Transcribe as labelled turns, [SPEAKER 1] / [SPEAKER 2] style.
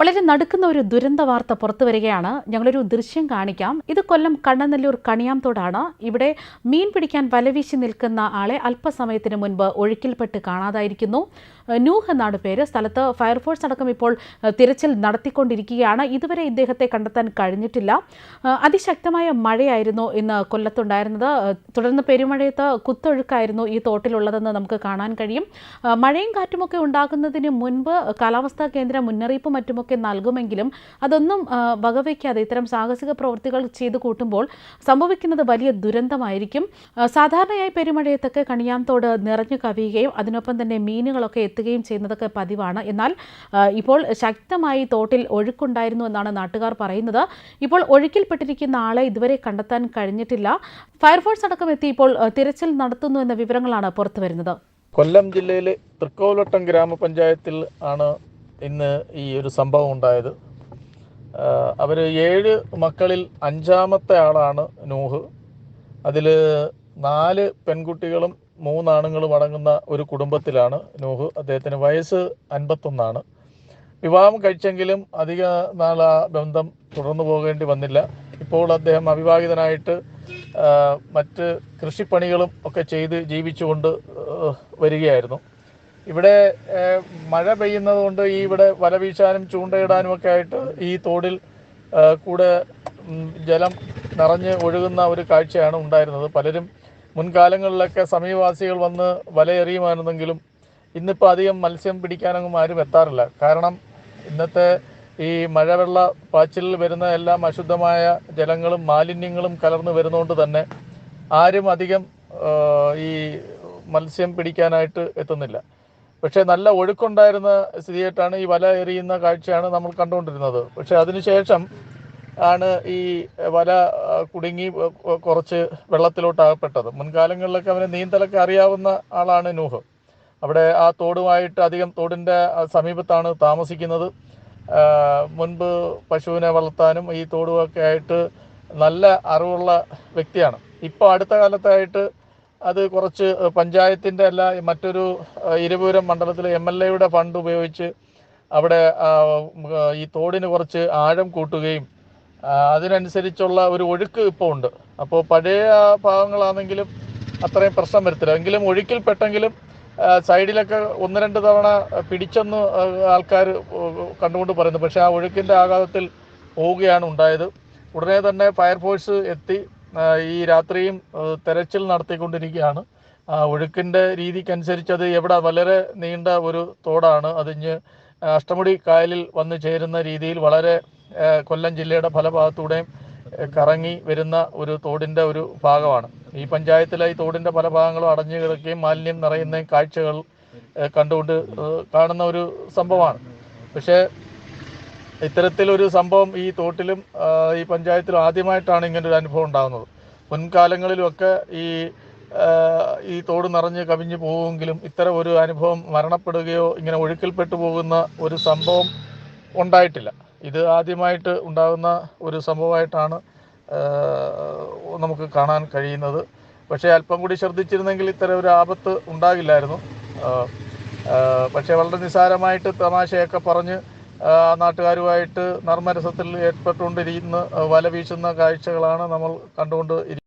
[SPEAKER 1] വളരെ നടുക്കുന്ന ഒരു ദുരന്ത വാർത്ത പുറത്തു വരികയാണ്. ഞങ്ങളൊരു ദൃശ്യം കാണിക്കാം. ഇത് കൊല്ലം കണ്ണനല്ലൂർ കണിയാംതോടാണ്. ഇവിടെ മീൻ പിടിക്കാൻ വലവീശി നിൽക്കുന്ന ആളെ അല്പസമയത്തിന് മുൻപ് ഒഴുക്കിൽപ്പെട്ട് കാണാതായിരിക്കുന്നു. നൂഹ് എന്നാണ് പേര്. സ്ഥലത്ത് ഫയർഫോഴ്സ് അടക്കം ഇപ്പോൾ തിരച്ചിൽ നടത്തിക്കൊണ്ടിരിക്കുകയാണ്. ഇതുവരെ ഇദ്ദേഹത്തെ കണ്ടെത്താൻ കഴിഞ്ഞിട്ടില്ല. അതിശക്തമായ മഴയായിരുന്നു ഇന്ന് കൊല്ലത്തുണ്ടായിരുന്നത്. തുടർന്ന് പെരുമഴയത്ത് കുത്തൊഴുക്കായിരുന്നു ഈ തോട്ടിലുള്ളതെന്ന് നമുക്ക് കാണാൻ കഴിയും. മഴയും കാറ്റുമൊക്കെ ഉണ്ടാകുന്നതിന് മുൻപ് കാലാവസ്ഥാ കേന്ദ്ര മുന്നറിയിപ്പ് മറ്റുമൊക്കെ നൽകുമെങ്കിലും അതൊന്നും വകവയ്ക്കാതെ ഇത്തരം സാഹസിക പ്രവൃത്തികൾ ചെയ്തു കൂട്ടുമ്പോൾ സംഭവിക്കുന്നത് വലിയ ദുരന്തമായിരിക്കും. സാധാരണയായി പെരുമഴയത്തൊക്കെ കണിയാന്തോട് നിറഞ്ഞു കവിയുകയും അതിനൊപ്പം തന്നെ മീനുകളൊക്കെ എത്തുകയും ചെയ്യുന്നതൊക്കെ പതിവാണ്. എന്നാൽ ഇപ്പോൾ ശക്തമായി തോട്ടിൽ ഒഴുക്കുണ്ടായിരുന്നു എന്നാണ് നാട്ടുകാർ പറയുന്നത്. ഇപ്പോൾ ഒഴുക്കിൽപ്പെട്ടിരിക്കുന്ന ആളെ ഇതുവരെ കണ്ടെത്താൻ കഴിഞ്ഞിട്ടില്ല. ഫയർഫോഴ്സ് അടക്കം എത്തി ഇപ്പോൾ തിരച്ചിൽ നടത്തുന്നു എന്ന വിവരങ്ങളാണ് പുറത്തുവരുന്നത്.
[SPEAKER 2] കൊല്ലം ജില്ലയിലെ തൃക്കോലട്ടം ഗ്രാമപഞ്ചായത്തിൽ ആണ് ഇന്ന് ഈ ഒരു സംഭവം ഉണ്ടായത്. അവർ ഏഴ് മക്കളിൽ അഞ്ചാമത്തെ ആളാണ് നൂഹ്. അതിൽ നാല് പെൺകുട്ടികളും മൂന്നാണുങ്ങളും അടങ്ങുന്ന ഒരു കുടുംബത്തിലാണ് നൂഹ്. അദ്ദേഹത്തിന് വയസ്സ് അൻപത്തൊന്നാണ്. വിവാഹം കഴിച്ചെങ്കിലും അധിക നാൾ ആ ബന്ധം തുടർന്നു പോകേണ്ടി വന്നില്ല. ഇപ്പോൾ അദ്ദേഹം അവിവാഹിതനായിട്ട് മറ്റ് കൃഷിപ്പണികളും ഒക്കെ ചെയ്ത് ജീവിച്ചുകൊണ്ട് വരികയായിരുന്നു. ഇവിടെ മഴ പെയ്യുന്നത് കൊണ്ട് ഈ ഇവിടെ വല വീശാനും ചൂണ്ടയിടാനും ഒക്കെ ആയിട്ട് ഈ തോടിൽ കൂടെ ജലം നിറഞ്ഞ് ഒഴുകുന്ന ഒരു കാഴ്ചയാണ് ഉണ്ടായിരുന്നത്. പലരും മുൻകാലങ്ങളിലൊക്കെ സമീപവാസികൾ വന്ന് വലയെറിയുമായിരുന്നെങ്കിലും ഇന്നിപ്പോൾ അധികം മത്സ്യം പിടിക്കാനൊന്നും ആരും എത്താറില്ല. കാരണം ഇന്നത്തെ ഈ മഴവെള്ള പാച്ചിലിൽ വരുന്ന എല്ലാം അശുദ്ധമായ ജലങ്ങളും മാലിന്യങ്ങളും കലർന്നു വരുന്നതുകൊണ്ട് തന്നെ ആരും അധികം ഈ മത്സ്യം പിടിക്കാനായിട്ട് എത്തുന്നില്ല. പക്ഷേ നല്ല ഒഴുക്കുണ്ടായിരുന്ന സ്ഥിതിയായിട്ടാണ് ഈ വല എറിയുന്ന കാഴ്ചയാണ് നമ്മൾ കണ്ടുകൊണ്ടിരുന്നത്. പക്ഷേ അതിനുശേഷം ആണ് ഈ വല കുടുങ്ങി കുറച്ച് വെള്ളത്തിലോട്ടാകപ്പെട്ടത്. മുൻകാലങ്ങളിലൊക്കെ അവന് നീന്തലൊക്കെ അറിയാവുന്ന ആളാണ് നൂഹ്. അവിടെ ആ തോടുമായിട്ട് അധികം തോടിന്റെ സമീപത്താണ് താമസിക്കുന്നത്. മുൻപ് പശുവിനെ വളർത്താനും ഈ തോടുമൊക്കെ ആയിട്ട് നല്ല അറിവുള്ള വ്യക്തിയാണ്. ഇപ്പോൾ അടുത്ത കാലത്തായിട്ട് അത് കുറച്ച് പഞ്ചായത്തിന്റെ അല്ല മറ്റൊരു ആ, ഇരവിപുരം മണ്ഡലത്തിലെ എം എൽ എയുടെ ഫണ്ട് ഉപയോഗിച്ച് അവിടെ ഈ തോടിന് കുറച്ച് ആഴം കൂട്ടുകയും അതിനനുസരിച്ചുള്ള ഒരു ഒഴുക്ക് ഇപ്പോൾ ഉണ്ട്. അപ്പോൾ പഴയ ഭാഗങ്ങളാണെങ്കിലും അത്രയും പ്രശ്നം വരുത്തില്ല. എങ്കിലും ഒഴുക്കിൽ പെട്ടെങ്കിലും സൈഡിലൊക്കെ ഒന്ന് രണ്ട് തവണ പിടിച്ചെന്ന് ആൾക്കാർ കണ്ടുകൊണ്ട് പറയുന്നു. പക്ഷേ ആ ഒഴുക്കിന്റെ ആഘാതത്തിൽ പോവുകയാണ് ഉണ്ടായത്. ഉടനെ തന്നെ ഫയർഫോഴ്സ് എത്തി. ഈ രാത്രിയും തെരച്ചിൽ നടത്തിക്കൊണ്ടിരിക്കുകയാണ്. ഒഴുക്കിന്റെ രീതിക്കനുസരിച്ച് അത് എവിടെ വളരെ നീണ്ട ഒരു തോടാണ്. അതിഞ്ഞ് അഷ്ടമുടി കായലിൽ വന്നു ചേരുന്ന രീതിയിൽ വളരെ കൊല്ലം ജില്ലയുടെ പല ഭാഗത്തൂടെയും കറങ്ങി വരുന്ന ഒരു തോടിന്റെ ഒരു ഭാഗമാണ്. ഈ പഞ്ചായത്തിലെ ഈ തോടിന്റെ പല ഭാഗങ്ങളും അടഞ്ഞു കിടക്കുകയും മാലിന്യം നിറയുന്ന കാഴ്ചകൾ കണ്ടുകൊണ്ട് കാണുന്ന ഒരു സംഭവമാണ്. പക്ഷേ ഇത്തരത്തിലൊരു സംഭവം ഈ തോട്ടിലും ഈ പഞ്ചായത്തിലും ആദ്യമായിട്ടാണ് ഇങ്ങനെ ഒരു അനുഭവം ഉണ്ടാകുന്നത്. മുൻകാലങ്ങളിലുമൊക്കെ ഈ ഈ തോട് നിറഞ്ഞ് കവിഞ്ഞു പോവുമെങ്കിലും ഇത്തരം ഒരു അനുഭവം മരണപ്പെടുകയോ ഇങ്ങനെ ഒഴുക്കിൽപ്പെട്ടു പോകുന്ന ഒരു സംഭവം ഉണ്ടായിട്ടില്ല. ഇത് ആദ്യമായിട്ട് ഉണ്ടാകുന്ന ഒരു സംഭവമായിട്ടാണ് നമുക്ക് കാണാൻ കഴിയുന്നത്. പക്ഷേ അല്പം കൂടി ശ്രദ്ധിച്ചിരുന്നെങ്കിൽ ഇത്തരം ഒരു ആപത്ത് ഉണ്ടാകില്ലായിരുന്നു. പക്ഷേ വളരെ നിസ്സാരമായിട്ട് തമാശയൊക്കെ പറഞ്ഞ് നാട്ടുകാരുമായിട്ട് നർമ്മരസത്തിൽ ഏർപ്പെട്ടുകൊണ്ടിരിക്കുന്ന വല വീശുന്ന കാഴ്ചകളാണ് നമ്മൾ കണ്ടുകൊണ്ട്